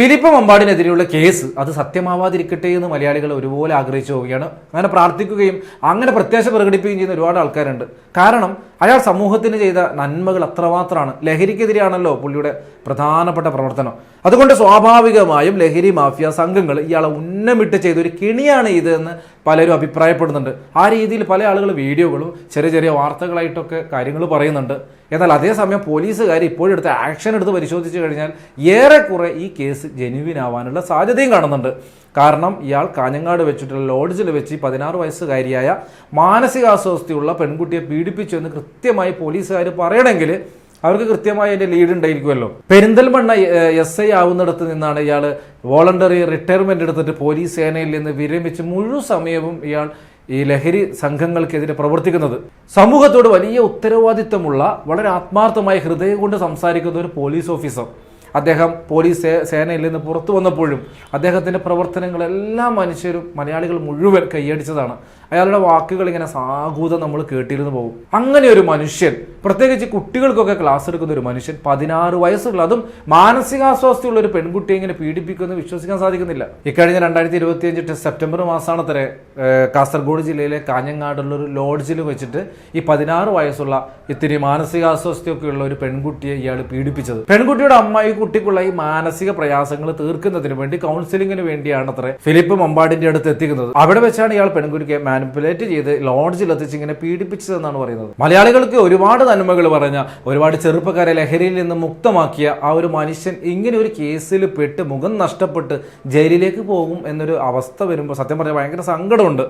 Philip മമ്പാടിനെതിരെയുള്ള case അത് സത്യമാവാതിരിക്കട്ടെ എന്ന് മലയാളികൾ ഒരുപോലെ ആഗ്രഹിച്ചു പോവുകയാണ്. അങ്ങനെ പ്രാർത്ഥിക്കുകയും അങ്ങനെ പ്രത്യാശ പ്രകടിപ്പിക്കുകയും ചെയ്യുന്ന ഒരുപാട് ആൾക്കാരുണ്ട്. കാരണം അയാൾ സമൂഹത്തിന് ചെയ്ത നന്മകൾ അത്രമാത്രമാണ്. ലഹരിക്കെതിരെയാണല്ലോ പുള്ളിയുടെ പ്രധാനപ്പെട്ട പ്രവർത്തനം. അതുകൊണ്ട് സ്വാഭാവികമായും ലഹരി മാഫിയ സംഘങ്ങൾ ഇയാളെ ഉന്നമിട്ട് ചെയ്ത ഒരു കിണിയാണ് ഇത് എന്ന് പലരും അഭിപ്രായപ്പെടുന്നുണ്ട്. ആ രീതിയിൽ പല ആളുകൾ വീഡിയോകളും ചെറിയ ചെറിയ വാർത്തകളായിട്ടൊക്കെ കാര്യങ്ങൾ പറയുന്നുണ്ട്. എന്നാൽ അതേസമയം പോലീസുകാർ ഇപ്പോഴെടുത്ത് ആക്ഷൻ എടുത്ത് പരിശോധിച്ച് കഴിഞ്ഞാൽ ഏറെക്കുറെ ഈ കേസ് ജെനുവിൻ ആവാനുള്ള സാധ്യതയും കാണുന്നുണ്ട്. കാരണം ഇയാൾ കാഞ്ഞങ്ങാട് വെച്ചിട്ടുള്ള ലോഡ്ജിൽ വെച്ച് പതിനാറ് വയസ്സുകാരിയായ മാനസികാസ്വസ്ഥയുള്ള പെൺകുട്ടിയെ പീഡിപ്പിച്ചു എന്ന് കൃത്യമായി പോലീസുകാർ പറയണമെങ്കിൽ അവർക്ക് കൃത്യമായി അതിന്റെ ലീഡ് ഉണ്ടായിരിക്കുമല്ലോ. പെരിന്തൽമണ്ണ എസ് ഐ ആവുന്നിടത്ത് നിന്നാണ് ഇയാൾ വോളണ്ടറി റിട്ടയർമെന്റ് എടുത്തിട്ട് പോലീസ് സേനയിൽ നിന്ന് വിരമിച്ച് മുഴുവൻ സമയവും ഇയാൾ ഈ ലഹരി സംഘങ്ങൾക്കെതിരെ പ്രവർത്തിക്കുന്നത്. സമൂഹത്തോട് വലിയ ഉത്തരവാദിത്തമുള്ള വളരെ ആത്മാർത്ഥമായ ഹൃദയം കൊണ്ട് സംസാരിക്കുന്ന ഒരു പോലീസ് ഓഫീസർ. അദ്ദേഹം പോലീസ് സേനയിൽ നിന്ന് പുറത്തു വന്നപ്പോഴും അദ്ദേഹത്തിന്റെ പ്രവർത്തനങ്ങളെല്ലാം മനുഷ്യരും മലയാളികൾ മുഴുവൻ കൈയടിച്ചതാണ്. അയാളുടെ വാക്കുകൾ ഇങ്ങനെ സാഹൂതം നമ്മൾ കേട്ടിരുന്നു പോകും. അങ്ങനെ ഒരു മനുഷ്യൻ പ്രത്യേകിച്ച് കുട്ടികൾക്കൊക്കെ ക്ലാസ് എടുക്കുന്ന ഒരു മനുഷ്യൻ പതിനാറ് വയസ്സുള്ള അതും മാനസികാസ്വാസ്ഥയുള്ള ഒരു പെൺകുട്ടിയെ ഇങ്ങനെ പീഡിപ്പിക്കുമെന്ന് വിശ്വസിക്കാൻ സാധിക്കുന്നില്ല. ഇക്കഴിഞ്ഞ രണ്ടായിരത്തി ഇരുപത്തി അഞ്ച് സെപ്റ്റംബർ മാസമാണ് അത്ര കാസർഗോഡ് ജില്ലയിലെ കാഞ്ഞങ്ങാടുള്ള ഒരു ലോഡ്ജിൽ വെച്ചിട്ട് ഈ പതിനാറ് വയസ്സുള്ള ഇത്തിരി മാനസികാസ്വസ്ഥയൊക്കെ ഉള്ള ഒരു പെൺകുട്ടിയെ ഇയാൾ പീഡിപ്പിച്ചത്. പെൺകുട്ടിയുടെ അമ്മ ഈ കുട്ടിക്കുള്ള ഈ മാനസിക പ്രയാസങ്ങൾ തീർക്കുന്നതിന് വേണ്ടി കൗൺസിലിങ്ങിന് വേണ്ടിയാണ് അത്ര ഫിലിപ്പ് മമ്പാടിന്റെ അടുത്ത് എത്തിക്കുന്നത്. അവിടെ വെച്ചാണ് ഇയാൾ പെൺകുട്ടിയെ മാനിപ്പുലേറ്റ് ചെയ്ത് ലോഡ്ജിൽ എത്തിച്ച് ഇങ്ങനെ പീഡിപ്പിച്ചതെന്നാണ് പറയുന്നത്. മലയാളികൾക്ക് ഒരുപാട് നന്മകൾ പറഞ്ഞ ഒരുപാട് ചെറുപ്പക്കാരെ ലഹരിയിൽ നിന്ന് മുക്തമാക്കിയ ആ ഒരു മനുഷ്യൻ ഇങ്ങനെ ഒരു കേസിൽ പെട്ട് മുഖം നഷ്ടപ്പെട്ട് ജയിലിലേക്ക് പോകും എന്നൊരു അവസ്ഥ വരുമ്പോൾ സത്യം പറഞ്ഞാൽ ഭയങ്കര സങ്കടമുണ്ട്.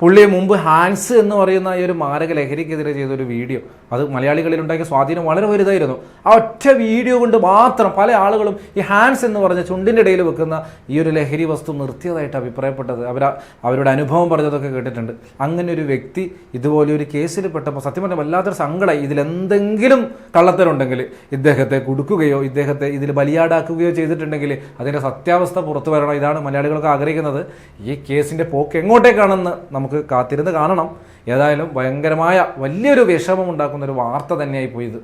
പുള്ളി മുമ്പ് ഹാൻസ് എന്ന് പറയുന്ന ഈ ഒരു മാരക ലഹരിക്കെതിരെ ചെയ്ത ഒരു വീഡിയോ. അത് മലയാളികളിൽ ഉണ്ടാക്കിയ സ്വാധീനം വളരെ വലുതായിരുന്നു. ആ ഒറ്റ വീഡിയോ കൊണ്ട് മാത്രം പല ആളുകളും ഈ ഹാൻസ് എന്ന് പറഞ്ഞ ചുണ്ടിന്റെ ഇടയിൽ വെക്കുന്ന ഈ ഒരു ലഹരി വസ്തു നിർത്തിയതായിട്ട് അഭിപ്രായപ്പെട്ടത്. അവർ അവരുടെ അനുഭവം പറഞ്ഞതൊക്കെ കേട്ടിട്ടുണ്ട്. അങ്ങനെ ഒരു വ്യക്തി ഇതുപോലെ ഒരു കേസിൽ പെട്ടപ്പോൾ സത്യം പറഞ്ഞാൽ വല്ലാത്തൊരു സങ്കടമായി. ഇതിലെന്തെങ്കിലും കള്ളത്തരുണ്ടെങ്കിൽ ഇദ്ദേഹത്തെ കൊടുക്കുകയോ ഇദ്ദേഹത്തെ ഇതിൽ ബലിയാടാക്കുകയോ ചെയ്തിട്ടുണ്ടെങ്കിൽ അതിന്റെ സത്യാവസ്ഥ പുറത്തു വരണം. ഇതാണ് മലയാളികളൊക്കെ ആഗ്രഹിക്കുന്നത്. ഈ കേസിന്റെ പോക്ക് എങ്ങോട്ടേക്കാണെന്ന് നമുക്ക് കാത്തിരുന്ന് കാണണം. ഏതായാലും ഭയങ്കരമായ വലിയൊരു വിഷമം ഉണ്ടാക്കുന്ന ഒരു വാർത്ത തന്നെയായി പോയത്